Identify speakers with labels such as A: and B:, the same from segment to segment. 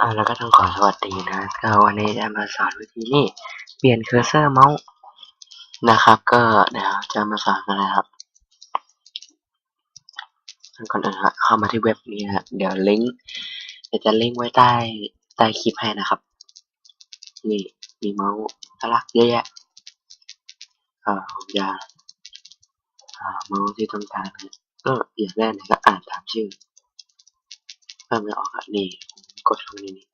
A: อ่าแล้วก็ต้องขอสวัสดีนะก็วันนี้จะมาสอนวิธีนี่เปลี่ยนเคอร์เซอร์เมาส์นะครับ ก็เดี๋ยวจะมาสอนกันนะครับก่อนอื่นฮะเข้ามาที่เว็บนี้นะเดี๋ยวลิงก์เดี๋ยวจะลิงก์ไว้ใต้ใต้คลิปให้นะครับ นี่มีเมาส์น่ารักเยอะแยะอ่าผมจะอ่าเมาส์ที่ต้องการนะก็อย่างแรกนี่ยก็อ่านตามชื่อเพิ่มไม่ออกอะนี่ กดเข้าไปในนี้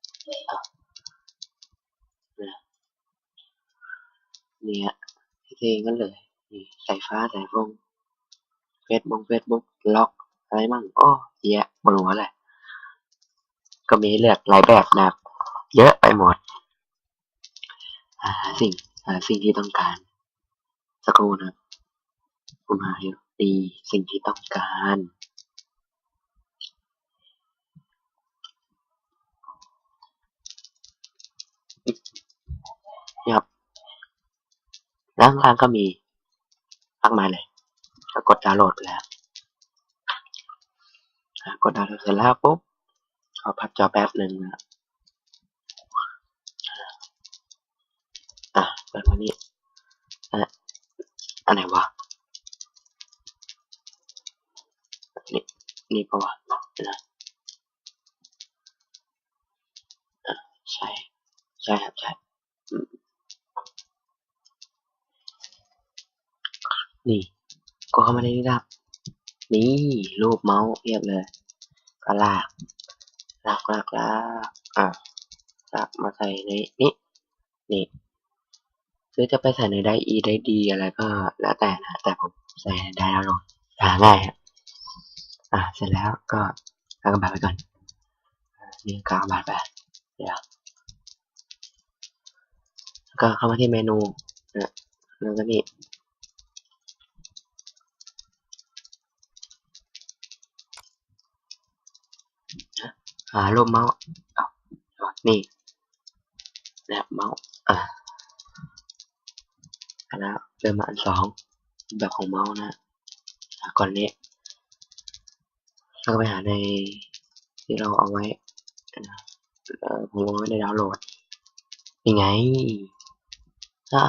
A: เนี่ยเท่ๆกันเลยนี่สายฟ้าสายฟงเฟซบุ๊กเฟซบุ๊กล็อกอะไรมั่งอ้อเยอะบนหัวเลยก็มีเลือกหลายแบบนะครับเยอะไปหมดหาสิ่งหาสิ่งที่ต้องการสักครู่นะบผมหาอยู่นี่สิ่งที่ต้องการนี่ครับ แล้วข้างก็มีมากมายเลยก็กดดาวน์โหลดไปแล้วอะกดดาวน์โหลดเสร็จแล้วปุ๊บขอพับจอแป๊บหนึ่งนะอะเปิดมานี่อะอันไหนวะนี่นี่ปะวะเดี๋ยวนะอะใช่ ใช่ครับใช่อืม นี่ก็เข้ามาในนี้ครับ นี่รูปเมาส์เรียบเลยก็ลากลากลากลากอะลากมาใส่ในนี้นี่คือจะไปใส่ในไดอีไดดีอะไรก็แล้วแต่นะแต่ผมใส่ในไดแล้วลงหาง่ายครับอะเสร็จแล้วก็กากบาทไปก่อนนี่กากบาทไปเดี๋ยวก็เข้ามาที่เมนูนะแล้วก็นี่ หารูปเมาส์เอานี่แล้วเมาส์อะแล้วเริ่มมาอันสองแบบของเมาส์นะก่อนนี้แล้วก็ไปหาในที่เราเอาไว้นะเออผมเอาไว้ในดาวน์โหลดยังไงอ่า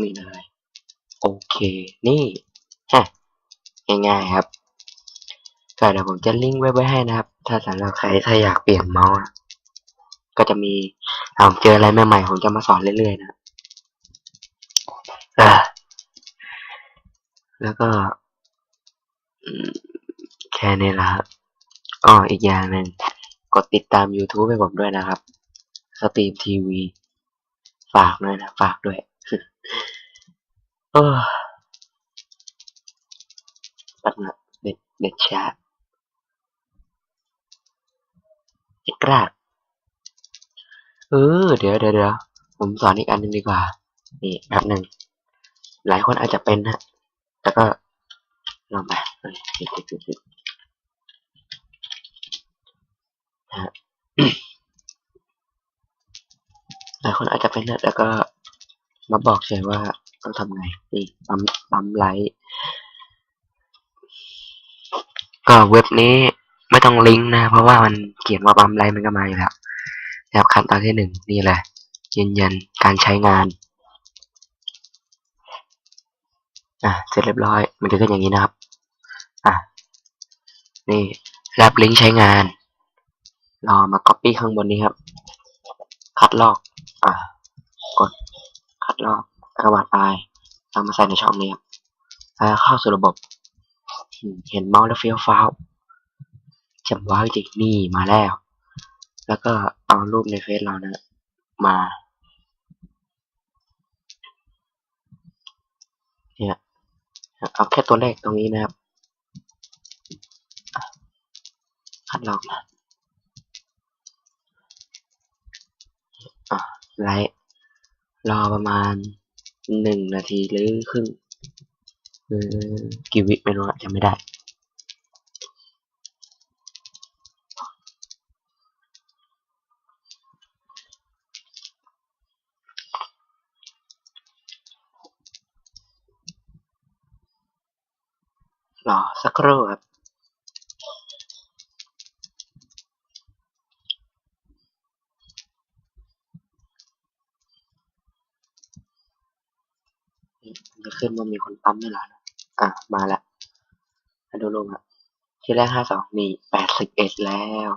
A: นี่เลยโอเค นี่ฮะง่ายๆครับก็เดี๋ยวผมจะลิงก์ไว้ไว้ให้นะครับ ถ้าสำหรับใครถ้าอยากเปลี่ยนเมาส์ก็จะมีอ่าผมเจออะไรใหม่ๆผมจะมาสอนเรื่อยๆนะแล้วก็แค่นี้ละครับอ๋ออีกอย่างหนึ่งกดติดตาม YouTube ให้ผมด้วยนะครับ สตรีมทีวี ฝากด้วยนะ ฝากด้วยเออปัดนะเด็ดเด็ดชา ร์เด็ดกราดเออ เดี๋ยวเดี๋ยวเดี๋ยวผมสอนอีกอันหนึ่งดีกว่า นี่แบบหนึ่ง หลายคนอาจจะเป็นฮะแต่ก็ลองไปติดติดติดติดนะฮะหลายคนอาจจะเป็นนะแต่ก็มาบอกเฉยว่าต้องทำไง นี่ปั๊มปั๊มไลท์ก็เว็บนี้ ไม่ต้องลิงก์นะ เพราะว่ามันเขียนว่าปั๊มไลมันก็มาอยู่แล้วนะครับขั้นตอนที่หนึ่งนี่แหละยืนยันการใช้งานอะเสร็จเรียบร้อย มันจะขึ้นอย่างนี้นะครับอะนี่รับลิงก์ใช้งานรอมา copy ข้างบนนี้ครับ คัดลอกอะกดคัดลอกกระบาดตายเอามาใส่ในช่องนี้ครับเข้าสู่ระบบ เห็นเมาส์แล้วเฟี้ยวฟ้าว จำว้าวจริงนี่มาแล้ว แล้วก็เอารูปในเฟซเรานะมาเนี่ยเอาแค่ตัวเลขตรงนี้นะครับคัดลอกนะอะไลท์รอประมาณหนึ่งนาทีหรือครึ่งหรือกี่วิไม่รู้อะจำไม่ได้ รอสักครู่ครับจะขึ้นว่ามีคนปั๊มไม่แล้ะอะ มาละมาดูลงอะ ที่แรกห้าสองมีแปดสิบเอ็ดแล้ว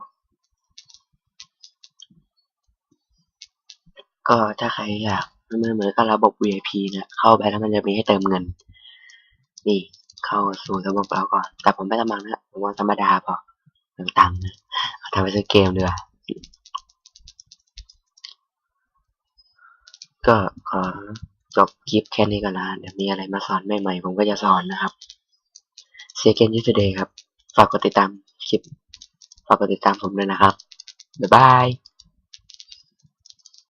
A: ก็ถ้าใครอยากเหมือนเหมือนกับระบบ VIP นะ เข้าไปแล้วมันจะมีให้เติมเงิน นี่ เข้าสู่ระบบเราก่อน แต่ผมไม่สมัครนะ ผมว่าธรรมดาพอติมตังค์นะเอาทำไปซื้อเกมดีกว่าก็ขอจบคลิปแค่นี้ก่อนนะเดี๋ยวมีอะไรมาสอนใหม่ๆ ผมก็จะสอนนะครับ See you again today ครับ ฝากกดติดตามคลิป ฝากกดติดตามผมด้วยนะครับ บ๊ายบาย